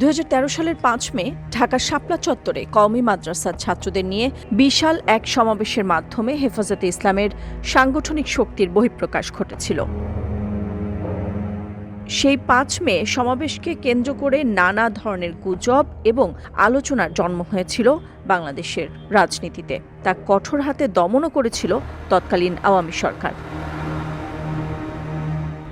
দু হাজার তেরো সালের পাঁচ মে, ঢাকার শাপলা চত্বরে কওমি মাদ্রাসার ছাত্রদের নিয়ে বিশাল এক সমাবেশের মাধ্যমে হেফাজতে ইসলামের সাংগঠনিক শক্তির বহিঃপ্রকাশ ঘটেছিল। সেই পাঁচ মে সমাবেশকে কেন্দ্র করে নানা ধরনের গুজব এবং আলোচনার জন্ম হয়েছিল বাংলাদেশের রাজনীতিতে। তা কঠোর হাতে দমনও করেছিল তৎকালীন আওয়ামী সরকার।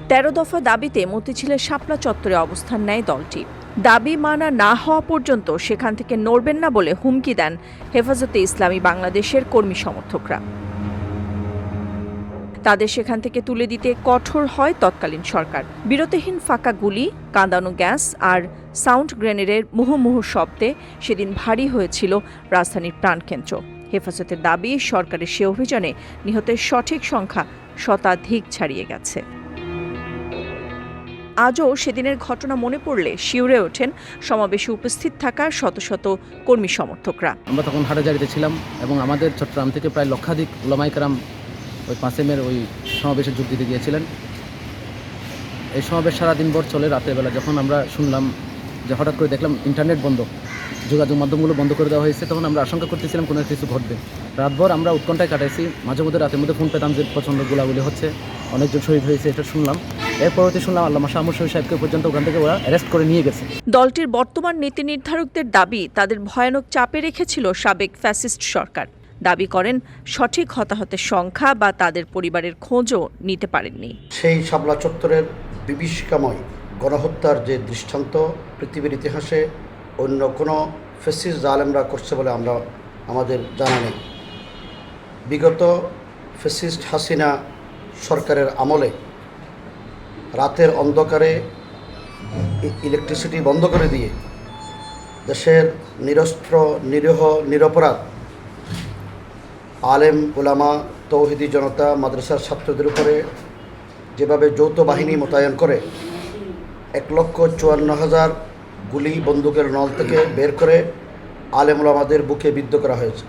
তেরো দফা দাবিতে মতিঝিলের শাপলা চত্বরে অবস্থান নেয় দলটি। দাবি মানা না হওয়া পর্যন্ত সেখান থেকে নড়বেন না বলে হুমকি দেন হেফাজতে ইসলামী বাংলাদেশের কর্মী সমর্থকরা। তাদের সেখান থেকে তুলে দিতে কঠোর হয় তৎকালীন সরকার। বিরতিহীন ফাঁকা গুলি, কাঁদানো গ্যাস আর সাউন্ড গ্রেনেডের মুহুর্মুহু শব্দে সেদিন ভারী হয়েছিল রাজধানীর প্রাণকেন্দ্র। হেফাজতের দাবি, সরকারের সে অভিযানে নিহতের সঠিক সংখ্যা শতাধিক ছাড়িয়ে গেছে। আজও সেদিনের ঘটনা মনে পড়লে শিউরে ওঠেন। সমাবেশে উপস্থিত থাকা শত শত কর্মী সমর্থকরা। আমরা তখন হাটাজারিতে ছিলাম এবং আমাদের চট্টগ্রাম থেকে প্রায় লক্ষাধিক ওলামাইকারাম ওই পাঁচেমের ওই সমাবেশে যোগ দিতে গিয়েছিলেন। এই সমাবেশ সারাদিন ভর চলে, রাতের বেলা যখন আমরা শুনলাম যে হঠাৎ করে দেখলাম ইন্টারনেট বন্ধ যোগাযোগ মাধ্যমগুলো বন্ধ করে দেওয়া হয়েছে তখন আমরা আশঙ্কা করতেছিলাম কোনো কিছু ঘটবে। রাতভর আমরা উৎকণ্ঠায় কাটাইছি মাঝে মধ্যে রাতের মধ্যে ফোন পেতাম যে প্রচণ্ড গোলাগুলি হচ্ছে অনেকজন শহীদ হয়েছে এটা শুনলাম। এর পরবর্তী শুনলাম আল্লামা শাহ শহীদ সাহেবকে পর্যন্ত ওখান থেকে ওরা অ্যারেস্ট করে নিয়ে গেছে। দলটির বর্তমান নীতি নির্ধারকদের দাবি তাদের ভয়ানক চাপে রেখেছিল সাবেক ফ্যাসিস্ট সরকার। দাবি করেন সঠিক হতাহতের সংখ্যা বা তাদের পরিবারের খোঁজও নিতে পারেননি। সেই শাপলা চত্বরের বিভীষিকাময় গণহত্যার যে দৃষ্টান্ত পৃথিবীর ইতিহাসে অন্য কোনো ফেসিস জালেমরা করছে বলে আমরা, আমাদের জানা নেই। বিগত ফেসিস্ট হাসিনা সরকারের আমলে রাতের অন্ধকারে ইলেকট্রিসিটি বন্ধ করে দিয়ে দেশের নিরস্ত্র, নিরীহ, নিরপরাধ আলেম ওলামা তৌহিদি জনতা, মাদ্রাসার ছাত্রদের উপরে যেভাবে যৌথ বাহিনী মোতায়েন করে এক লক্ষ চুয়ান্ন হাজার গুলি বন্দুকের নল থেকে বের করে আলেম ওলামাদের বুকে বিদ্ধ করা হয়েছে।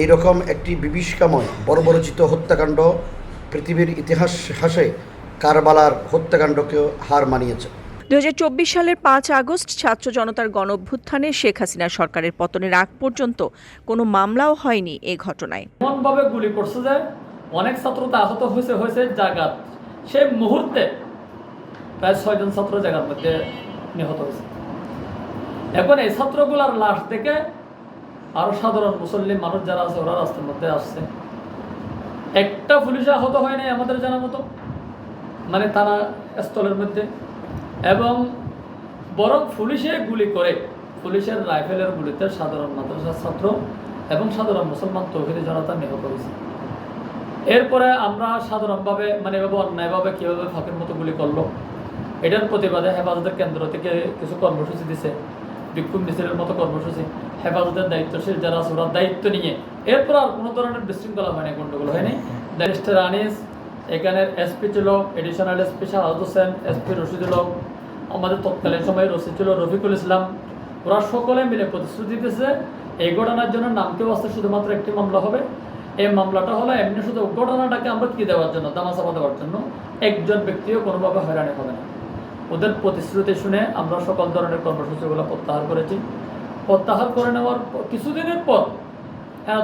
এই রকম একটি বিভীষিকাময় বর্বরচিত হত্যাকাণ্ড পৃথিবীর ইতিহাস হাসে কারবালার হত্যাকাণ্ডকেও হার মানিয়েছে। দুই হাজার চব্বিশ সালের পাঁচ আগস্ট ছাত্র জনতার গণ অভ্যুত্থানে শেখ হাসিনা সরকারের পতনের আগ পর্যন্ত কোনো মামলাও হয়নি এ ঘটনায়। এমনভাবে গুলি করছে যে অনেক ছাত্র তো আহত হয়েছে হয়েছে জায়গাত সেই মুহূর্তে প্রায় ছয়জন ছাত্র জায়গার মধ্যে নিহত হয়েছে। এখন এই ছাত্রগুলার লাশ থেকে আরও সাধারণ মুসল্লি মানুষ যারা আছে, ওরা রাস্তার মধ্যে আসছে। একটা পুলিশ আহত হয় নাই আমাদের জানা মতো। মানে থানা স্থলের মধ্যে। এবং বরং পুলিশে গুলি করে, পুলিশের রাইফেলের গুলিতে সাধারণ মাদ্রাসার ছাত্র এবং সাধারণ মুসলমান তৌহিদি জনতা নিহত হয়েছে। এরপরে আমরা সাধারণভাবে মানে এভাবে অন্যায়ভাবে কীভাবে ফাঁকের মতো গুলি করল এটার প্রতিবাদে হেফাজতের কেন্দ্র থেকে কিছু কর্মসূচি দিছে, বিক্ষোভ মিছিলের মতো কর্মসূচি। হেফাজতের দায়িত্বশীল যারা ওরা দায়িত্ব নিয়ে। এরপর আর কোনো ধরনের বিশৃঙ্খলা হয়নি গণ্ডগোল, হয়নি? ব্যারিস্টার আনিস এখানের এসপি ছিল, এডিশনাল এসপি শাহাদ হোসেন, এসপি রশিদুল হক। আমাদের তৎকালীন সময়ে রশিদ ছিল রফিকুল ইসলাম। ওরা সকলে মিলে প্রতিশ্রুতি দিতেছে এই ঘটনার জন্য নামকে বাঁচতে শুধুমাত্র একটি মামলা হবে। এই মামলাটা হলো এমনি শুধু ঘটনাটাকে আমরা কি দেওয়ার জন্য, দামাচাপা দেওয়ার জন্য? একজন ব্যক্তিও কোনোভাবে হয়রানি হবে না। ওদের প্রতিশ্রুতি শুনে আমরা সকল ধরনের কর্মসূচিগুলো প্রত্যাহার করেছি। প্রত্যাহার করে নেওয়ার কিছুদিনের পর হ্যাঁ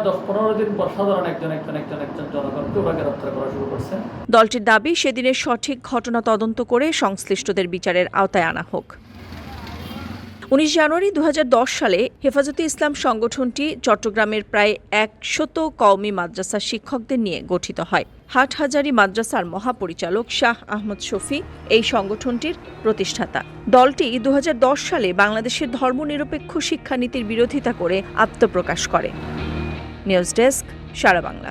দলটির দাবি, সেদিনের সঠিক ঘটনা তদন্ত করে সংশ্লিষ্টদের বিচারের আওতায় আনা হোক। উনিশ জানুয়ারি দু হাজার দশ সালে হেফাজতে ইসলাম সংগঠনটি চট্টগ্রামের প্রায় একশত কওমি মাদ্রাসা শিক্ষকদের নিয়ে গঠিত হয়। হাটহাজারী মাদ্রাসার মহাপরিচালক শাহ আহমদ শফি এই সংগঠনটির প্রতিষ্ঠাতা। দলটি দু হাজার দশ সালে বাংলাদেশের ধর্মনিরপেক্ষ শিক্ষানীতির বিরোধিতা করে আত্মপ্রকাশ করে। News desk Sara Bangla.